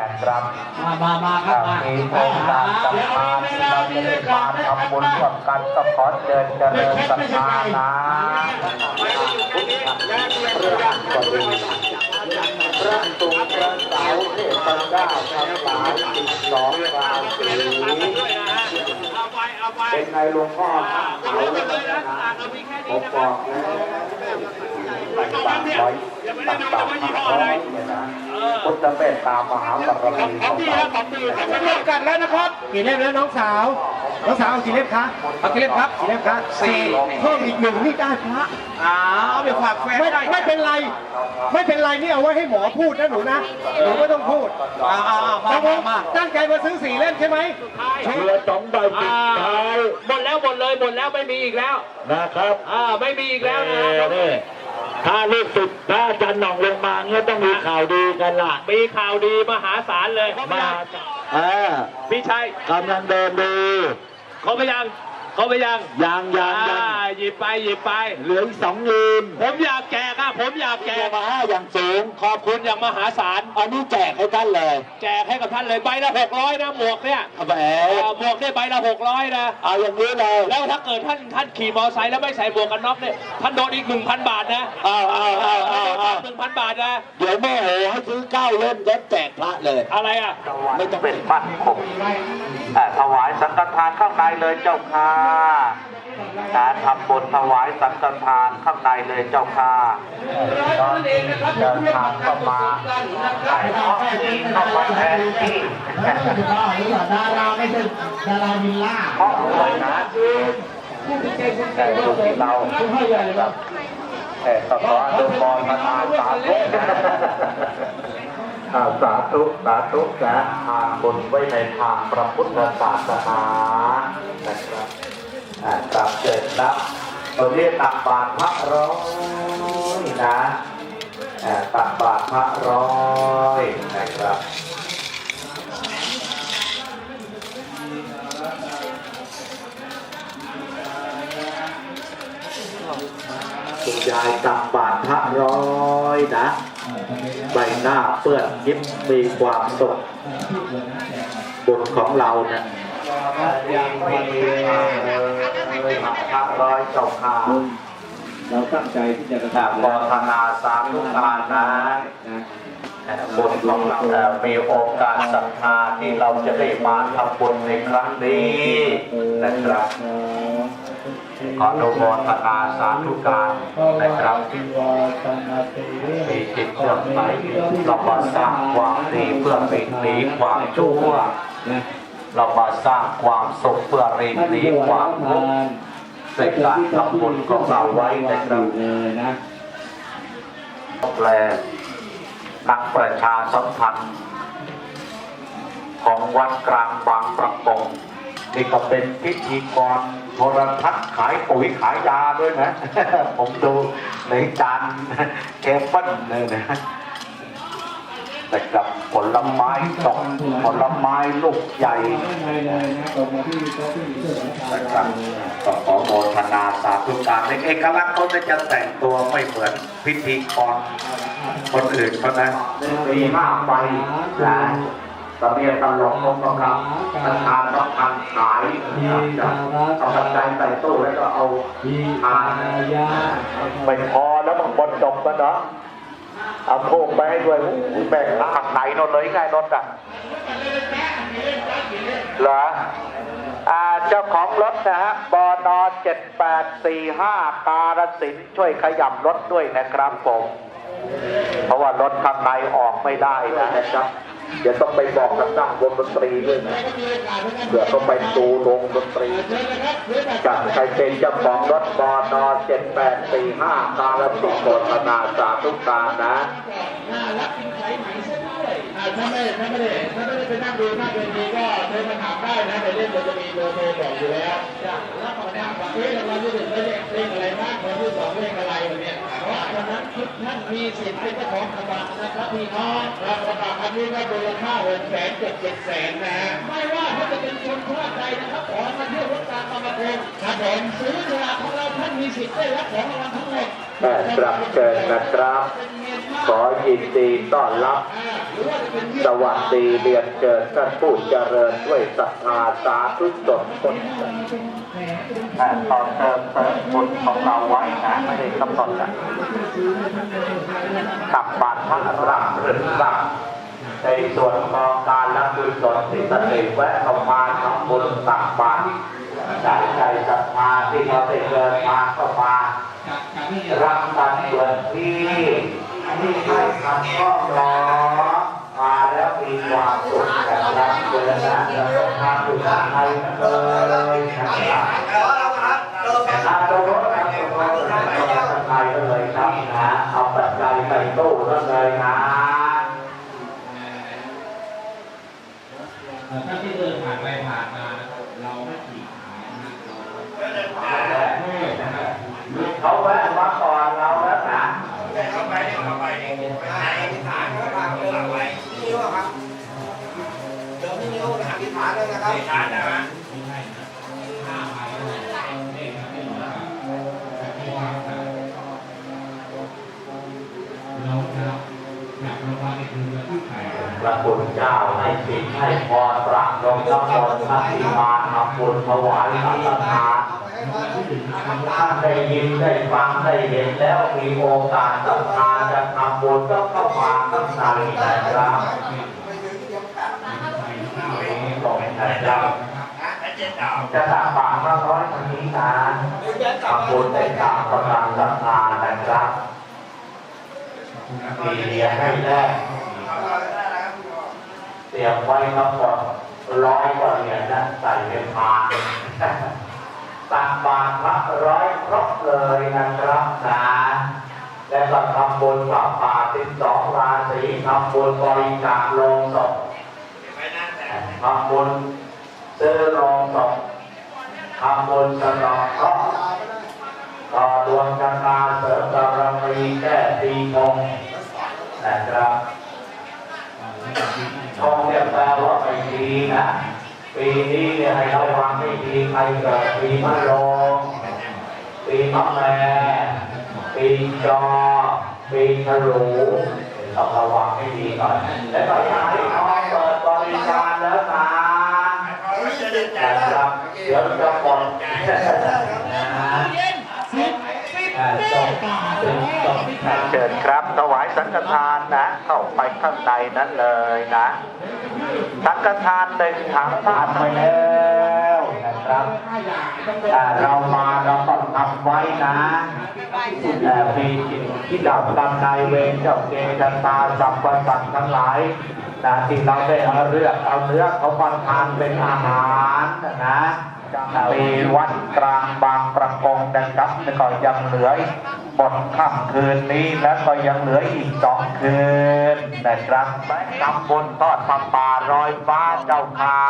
นะครับมามามาครับมามีโอกาสศรัทธาที่เราจะได้มาทำบุญร่วมกันก็ขอเชิญเจริญศรัทธานะเรื่องก็ดีพระสุขพระเสาเทพเจ้าทั้งหลายสิบสองราศีเป็นไงหลวงพ่อเขาผมบอกแล้วตักบาตรร้อยตักบาตรห้าร้อยเนี่ยนะ พุทธเมตตามหาบารมีของเราจำกัดแล้วนะครับกี่เล่มแล้วน้องสาว น้องสาวเอากี่เล่มคะเอากี่เล่มครับกี่เล่มคะสี่เพิ่มอีกหนึ่งนี่ได้พระอ้าวเอาไปฝากแฟนไม่ได้ไม่เป็นไร ไม่เป็นไรนี่เอาไว้ให้หมอพูดนะหนูนะหนูไม่ต้องพูดอ้าวอ้ามากมากตั้งใจมาซื้อสี่เล่มใช่ไหมเรือสองใบปิดท้ายหมดแล้วหมดเลยหมดแล้วไม่มีอีกแล้วนะครับอ่าไม่มีอีกแล้วนะครับ ถ้าลูกศิษย์พระอาจารย์หน่องลงมาเงี้ยต้องมีข่าวดีกันล่ะมีข่าวดีมหาศาลเลยมาเออพี่ชัยกำลังเดินดูเขาไปยัง เขาไปยังยางยางยาอ่างหยิบไปหยิบไป เหลืออีกสองลืมผมอยากแจกอะผมอยากแจแกกมาห้าอย่างสูง ขอบคุณอย่างมหาศาล อันนี้แจกให้ท่านเลยแจกให้กับท่านเลยใบละหกร้อยนะหมวกเนี่ยแหมเอ่อหมวกเนี่ยใบละหกร้อยนะ เอาอย่างนี้เลยแล้วถ้าเกิดท่านท่านขี่มอเตอร์ไซค์แล้วไม่ใส่หมวกกันน็อกเนี่ยท่านโดนอีกหนึ่งพันบาทนะเอาเอาเอาเอาเอาหนึ่งพันบาทนะ เดี๋ยวแม่โหให้ซื้อเก้าเล่มแล้วแจกพระเลย อะไรอะไม่ต้องเป็นบ้านคงอ่าถวายสังฆทานข้างในเลยเจ้าค่ะการทำบุญถวายสังฆทานข้างในเลยเจ้าค่ะตอนเดินทางก็มาขายของที่เข้ามาแทนที่ดาราไม่ใช่ดาราวิลล่าเพราะอะไรนะแต่ดูที่เราแต่ต้องขออนุโมทนาสาธุอ่า สาธุสาธุนะทานบุญไว้ในทางพระพุทธศาสนานะครับตามเกิดแล้วตัวนี้ตักบาตรพระร้อยนะตักบาตรพระร้อยนะครับคุณยายตักบาตรพระร้อยนะ ใบหน้าเปื้อนยิ้มมีความสุขบุญของเราเนี่ยยังมีพระร้อยเจ้าค่ะเราตั้งใจที่จะกระแต่ทำปรารถนาสาธุการนะบุญของเราเอ่อมีโอกาสศรัทธาที่เราจะได้มาทำบุญในครั้งนี้นะครับ ขออนุโมทนาสาธุการนะครับมีจิตเลื่อมใสเรามาสร้างความดีเพื่อปิดหนีความชั่วเรามาสร้างความสุขเพื่อรีดหนีความทุกข์ในการทำบุญของเราไว้นะครับเลยนะแปลนักประชาสัมพันธ์ของวัดกลางบางประกง นี่ก็เป็นพิธีกรโทรทัศน์ขายปุ๋ยขายยาด้วยนะ ผมดูในจานเคเบิลเลยนะแต่กับผลไม้สดผลไม้ลูกใหญ่เลยนะตรงมาที่โต๊ะที่มีเสื้อสำคัญนะครับก็ขอโมทนาสาธุการในเอกลักษณ์เขาจะแต่งตัวไม่เหมือนพิธีกรคนอื่นเขานะมีมากไปนะ ตะเมียตลกองประกับธนาคารต้องทำขายจะเอากระจายใส่ตู้แล้วก็เอามีทานยาไม่พอแล้วบางคนจบกันเนาะเอาโพกไปให้ด้วยอู้แบ่งหักไหนนนเลยไงนนท์อะเหรออ่าเจ้าของรถนะฮะบนเจ็ดแปดสี่ห้าการสินธุ์ช่วยขยับรถด้วยนะครับผม เพราะว่ารถข้างในออกไม่ได้นะครับ เดี๋ยวต้องไปบอกกับนักวงดนตรีด้วยนะเผื่อต้องไปดูวงดนตรีจากใครเป็นเจ้าของรถบอนเจ็ดแปดสี่ห้าการสินธุ์โฆษณาสาธุการนะถ้าไม่ถ้าไม่ได้ถ้าไม่ได้ไปนั่งดูหน้าเวทีก็โทรมาถามได้นะในเรื่องจะมีเบอร์โทรบอกอยู่แล้วแล้วก็ถามว่าเอ๊ะรางวัลที่หนึ่ได้เลขเลขอะไรบ้างรางวัลที่สองเลขอะไร ทุกท่านมีสิทธิ์เป็นเจ้าของกระบะนะครับพี่น้องแล้วกระบะอันนี้ก็มูลค่าหกแสนเจ็ดเจ็ดแสนนะไม่ว่าเขาจะเป็นชนชาติใดนะครับขอมาเที่ยวรถการบางประกงครับผมซื้อสลากของเราท่านมีสิทธิ์ได้รับของรางวัลทั้งหมดแม่กรับเชิญนะครับ ขอยินดีต้อนรับ สวัสดีเรียนเชิญท่านผู้เจริญด้วยศรัทธาสาธุชนคนแต่อเติมเติมบุญของเราไว้นะไม่ได้กำหนดนะตับบาตรพระรับหรือรับในส่วนของการรับบุญสดที่ตนเองแวะเข้ามาทำบุญตักบาตรใจใจศรัทธาที่เราได้เดินทางเข้ามารับกันเปิดที่ที่ให้ทำก็รอมาแล้วมีความสุขแต่รับเดินนะจะทำอยู่ข้างในเลยนะ พระคุณเจ้าให้สิทธิ์ให้พรประดมน้ำมนต์ทักษิมาทำบุญถวายสังฆทานท่านได้ยินได้ฟังได้เห็นแล้วมีโอกาสศรัทธาจะทำบุญก็เข้ามาข้างในนะครับตรง นะครับจะตักบาตรมาร้อยคนนี้นะทำบุญได้ตามกำลังศรัทธานะครับมีเหรียญให้แลกเตรียมไว้ทั้งหมดร้อยกว่าเหรียญนะใส่เป็นพานตักบาตรพระร้อยครบเลยนะครับนะและก็ทำบุญปรับป่าติดสองราศีทำบุญบริจาคลงศพ ทำบุญซื้อโลงศพทำบุญสนองเคราะห์ต่อดวงชะตาเสริมบารมีแก้ปีชงนะครับทองเนี่ยแปลว่าไม่ดีนะปีนี้เนี่ยให้ระวังให้ดีใครเกิดปีมะโรงปีมะแม่ปีจอปีฉลูต้องระวังให้ดีหน่อยและตอนนี้ให้ทอง ริการแล้วนะนะครับเดี๋ยวจะหมดนะเชิญครับถวายสังฆทานนะ เข้าไปข้างในนั้นเลยนะ สังฆทานหนึ่งถังผ่านไปเลย นะครับอ่เรามาเราต้องทำไว้นะเอ่มีจิตที่ดับกรรมนายเวรเจ้าเกจันตาสัมปสัตว์ทั้งหลายนะที่เราได้เอาเลือกเอาเนื้อเขามาทานเป็นอาหารนะปีวัดกลางบางประกงนะครับแล้วก็ยังเหลืออีกหมดค่ำคืนนี้แล้วก็ยังเหลืออีกสองคืนนะครับทำบุญทอดผ้าป่ารอยฟ้าเจ้าค่ะ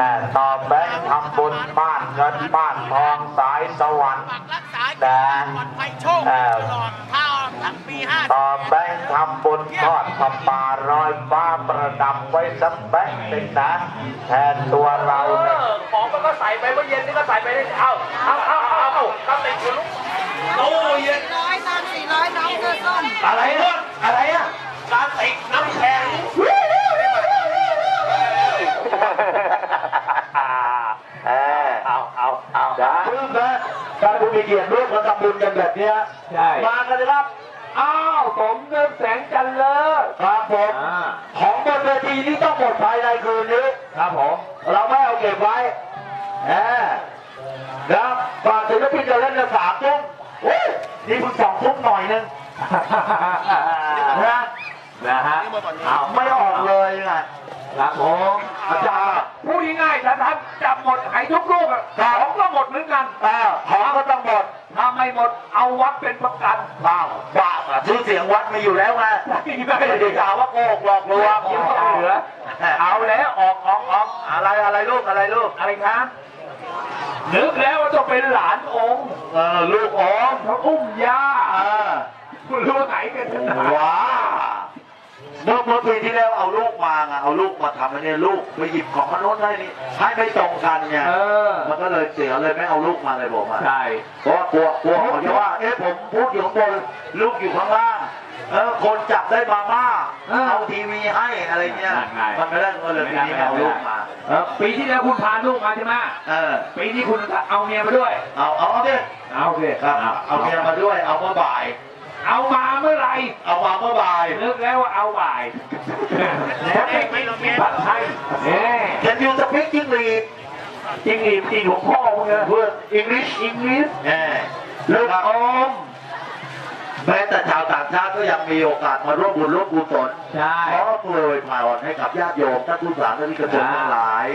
ต่ต่อแบงค์ทำบุญบ้านเงินบ้านทองสายสวรรค์รักษาแต่ปลอดภัยโชคดีตลอดถ้าทั้งปีห้าต่อแบงค์ทำบุญทอดผ้าป่ารอยฟ้าประดับไว้สักแบงค์หนึ่งนะแทนตัวเราเอเนี่ยอของมันก็ใส่ไปเมื่อเย็นนี่ก็ใส่ไปได้เอาเอาเอาเอาเอากระติกอยู่ลูกตู้เย็นร้อยตามสี่ร้อยน้องเสื้อส้มอะไรเนี่ยอะไรอะกระติกน้ำแข็ง ออเอาเอาเอาจ้าพึ่งนะถ้าคุณมีเกียรติร่วมกันทำบุญกันแบบเนี้ยใช่มากันเลยครับอ้าวผมเงินแสงจันเลอครับผมของบนเวทีนี้ต้องหมดภายในคืนนี้ครับผมเราไม่เอาเก็บไว้แหมนะฝากศิลปินจะเล่นกันสามทุ่มเฮ้ยนี่เพิ่งสองทุ่มหน่อยนึงนะนะฮะอ้าวไม่ออกเลยไง ครับผมอาจารย์พูดง่ายๆถ้าท่านจับหมดหายทุกลูกอะของก็หมดเหมือนกันอ้าวของก็ต้องหมดถ้าไม่หมดเอาวัดเป็นประกันอ้าวบ้าอะชื่อเสียงวัดมีอยู่แล้วไงไม่ได้ข่าวว่าโกหกหลอกลวงเหลือ เอาแล้วออกออกออกอะไรอะไรลูกอะไรลูกอะไรครับนึกแล้วว่าต้องเป็นหลานองค์เออลูกอมเขาอุ้มย่าอ่าคุณรู้ไหนกันขนาดว้าลูกเมื่อปีที่แล้วเอาลูก มาไงเอาลูกมาทำอันนี้ลูกไปหยิบของมนุษย์ได้นี่ให้ไม่ตรงกันไงเออ มันก็เลยเสียเลยไม่เอาลูกมาเลยบอกมาใช่ เพราะว่ากลัวกลัวเขาจะว่า เอ๊ะผมพูดอยู่ข้างบนลูกอยู่ข้างล่างเออคนจับได้มาม่าเอาทีวีให้อะไรเงี้ยมันไม่ได้ก็เลยปีนี้ไม่เอาลูกมาเออปีที่แล้วคุณพาลูกมาใช่ไหมเออปีนี้คุณเอาเมียมาด้วย เอาเอาเอาดิ เอาสิครับ เอาเมียมาด้วยเอาเมื่อบ่าย เอามาเมื่อไหร่เอามาเมื่อบ่ายนึกแล้วว่าเอาบ่ายแล้วเองไม่ต้องมีผัดไทยเอ๊ะเห็นอยู่สปิกจิ้งหรีดจริงอีกจริงของพ่อมึงอะเพื่อนอังกฤษอังกฤษแน่ลูกอม แม้แต่ชาวต่างชาติก็ยังมีโอกาสมาร่วมบุญร่วมกุศลใช่ ขอเปลยผ่านให้กับญาติโยมท่านผู้สาธุนิกชนทั้งหลาย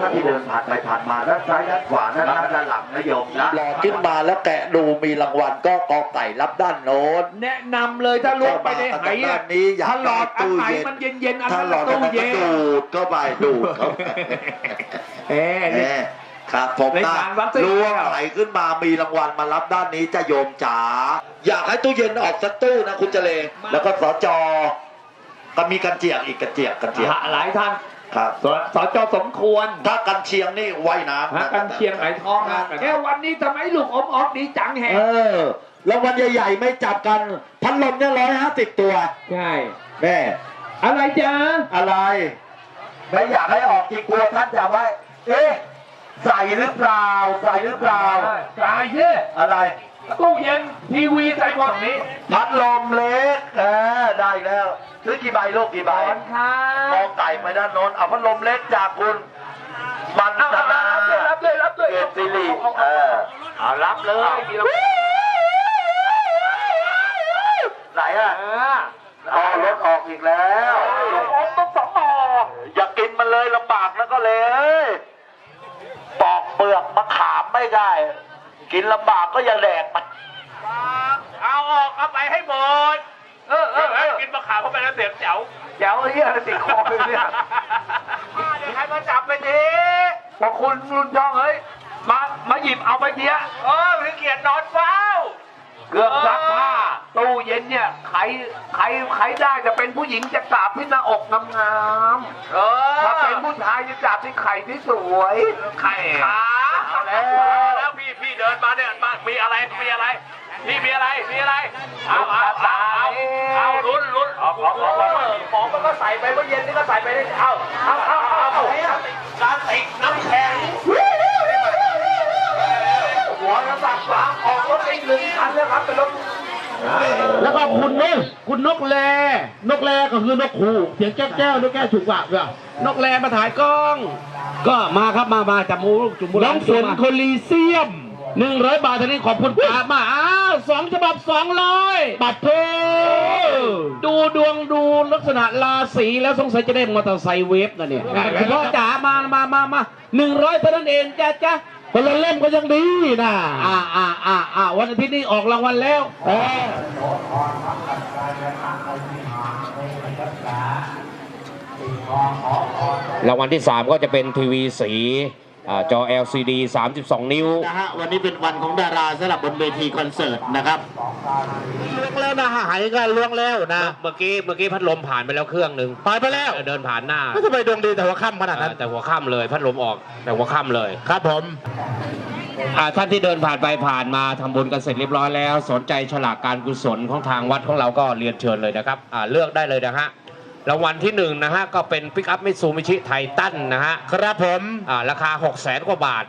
ท่านที่เดินผ่านไปผ่านมาด้านซ้ายด้านขวาด้านหน้าด้านหลังนะโยมนะหลอขึ้นมาแล้วแกะดูมีรางวัลก็กอไก่รับด้านโน้นแนะนำเลยถ้าลูกไปในไหด้าอะนนี้อยากถ้าหลอดอันไหนได้ตู้เย็นมันเย็นๆอันถ้านั้นหลอดตู้มันก็เย็นดูดเข้าไปดูดเข้าไปเอ๊ะแน่ ครับผมในนะงานวัดสิล้วงไหลขึ้นมามีรางวัลมารับด้านนี้จะโยมจ๋าอยากให้ตู้เย็นออกสักตู้นะคุณเจเลงแล้วก็สจก็มีกันเจียกอีกกันเจียกกันเจียกหลายท่านครับสสจสมควร ถ้ากันเชียงนี่ว่ายน้ำฮะกันเชียงไหลทองนะแค่วันนี้ทำไมลูกอมออกดีจังแฮะเออรางวัลใหญ่ๆไม่จับกัน พันลมเนี่ยร้อยห้าสิบตัว ใช่แม่อะไรจ๊ะอะไร ไม่อยากให้ออกจริงกลัวท่านจะว่า เอ๊ะ ใส่หรือเปล่าใส่หรือเปล่าตายเย่อะไร ตู้เย็นทีวีใส่หมดนี้พัดลมเล็กเออได้แล้ว ซื้อกี่ใบลูกกี่ใบขอนครัมอบงไก่ไปด้านโน้นเอาพัดลมเล็กจากคุณมันเอาธเอานารับเลยรับเลยรับเลยเกตซิริเออเอารับเลยมีรางวัลไหนอะเออเอารถออกอีกแล้วลูกอมต้องสองห่ออย่ากินมันเลยลำบากนะก็เลยเอ้ย ปอกเปลือกมะขามไม่ได้ กินลำบากก็อย่าแหลกมันเอาออกเอาไปให้หมด เออเออเออกินมะขามเข้าไปแล้วเสียงแจ๋วแจ๋วเฮียติดคอเลยเนี่ยเดี๋ยวใครมาจับไปทีพอคุณรุ่นย่องเอ้ยมามาหยิบเอาไปเทียเออพี่เกียรตินอนเฝ้าเครื่องซักผ้าตู้เย็นเนี่ยใครใครใครได้จะเป็นผู้หญิงจะกราบที่หน้าอกงามเออๆถ้าเป็นผู้ชายจะกราบที่ไข่ที่สวยไข่ขาเอาแล้ว แล้วพี่พี่เดินมาเนี่ยมามีอะไรมีอะไรพี่มีอะไรมีอะไรเอาเอาเอาเอาลุ้นลุ้นออกออกออกออกของมันก็ใส่ไปเมื่อเย็นนี่ก็ใส่ไปได้เอาเอาเอาเอาเอาการติดน้ำแข็งหัวกระสับสามออกรถอีกหนึ่งคันแล้วครับเป็นรถแล้วก็คุณนกคุณนกแลนกแลก็คือนกขู่เสียงแก้วแก้วนกแก้วถูกปากด้วย นกแลมาถ่ายกล้อง ก็มาครับมามาจับมูจุ่มบุน้องฝนโคลีเซียมหนึ่งร้อยบาทตอนนี้ขอบคุณป้ามาอ้าวสองฉบับสองร้อยบัตรเพดูดวงดูลักษณะราศีแล้วสงสัยจะได้มอเตอร์ไซค์เวฟนะเนี่ยคุณพ่อจ๋ามามามามาหนึ่งร้อยเท่านั้นเองจ้าจ้าคนละเล่มก็ยังดีนะอ่าอ่าอ่าอ่าวันอาทิตย์นี้ออกรางวัลแล้ว รางวัลที่ 3 ก็จะเป็นทีวีสีอ่าจอ LCD 32 นิ้วนะฮะวันนี้เป็นวันของดาราสำหรับบนเวทีคอนเสิร์ตนะครับล้วงแล้วนะหายก็ล้วงแล้วนะ เมื่อกี้เมื่อกี้พัดลมผ่านไปแล้วเครื่องหนึ่งผ่านไปแล้วเดินผ่านหน้าไม่ทำไมดวงดีแต่ว่าค่ำขนาดนั้นอ่าแต่หัวค่ำเลยพัดลมออกแต่หัวค่ำเลยครับผมอ่าท่านที่เดินผ่านไปผ่านมาทำบุญกันเสร็จเรียบร้อยแล้ว สนใจฉลากการกุศลของทางวัดของเราก็เรียนเชิญเลยนะครับอ่าเลือกได้เลยนะฮะ รางวัลที่หนึ่งนะฮะก็เป็นปิกอัพมิซูมิชิไททันนะฮะครับผมอ่าราคา 6 0 0แสนกว่าบาท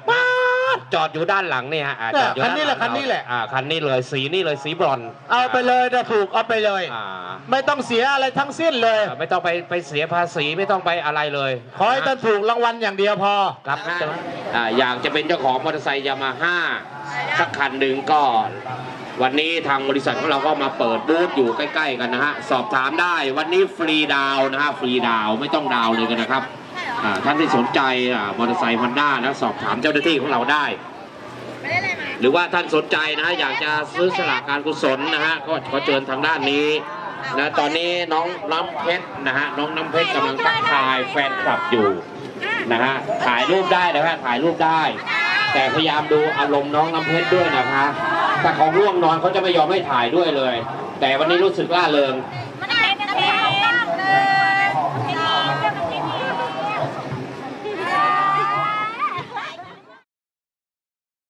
จอดอยู่ด้านหลังนี่ฮะอ่าจอดอยู่คันนี้แหละด้าคันนี้แหละ อ่าคันนี้เลยสีนี่เลยสีบรอนซ์เอาไปเลยนะถูกเอาไปเลย อ่าไม่ต้องเสียอะไรทั้งสิ้นเลย อ่าไม่ต้องไปไปเสียภาษีไม่ต้องไปอะไรเลยขอให้ท่านถูกรางวัลอย่างเดียวพอ ครับอ่าอยากจะเป็นเจ้าของมอเตอร์ไซค์ยามาฮ่าสักคันหนึ่งก็ วันนี้ทางบริษัทของเราก็มาเปิดบูธอยู่ใกล้ ๆ กันนะฮะ สอบถามได้วันนี้ฟรีดาวนะฮะ ฟรีดาวไม่ต้องดาวเลยกันนะครับอ่าท่านที่สนใจอ่ามอเตอร์ไซค์ฮอนด้านะสอบถามเจ้าหน้าที่ของเราได้หรือว่าท่านสนใจนะฮะอยากจะซื้อสลากการกุศลนะฮะก็ขอเชิญทางด้านนี้นะตอนนี้น้องน้ำเพชรนะฮะน้องน้ำเพชรกำลังทักทายแฟนคลับอยู่นะฮะถ่ายรูปได้นะฮะถ่ายรูปได้ แต่พยายามดูอารมณ์น้องน้ำเพชรด้วยนะคะ ถ้าเขาง่วงนอนเขาจะไม่ยอมให้ถ่ายด้วยเลย แต่วันนี้รู้สึกล่าเริง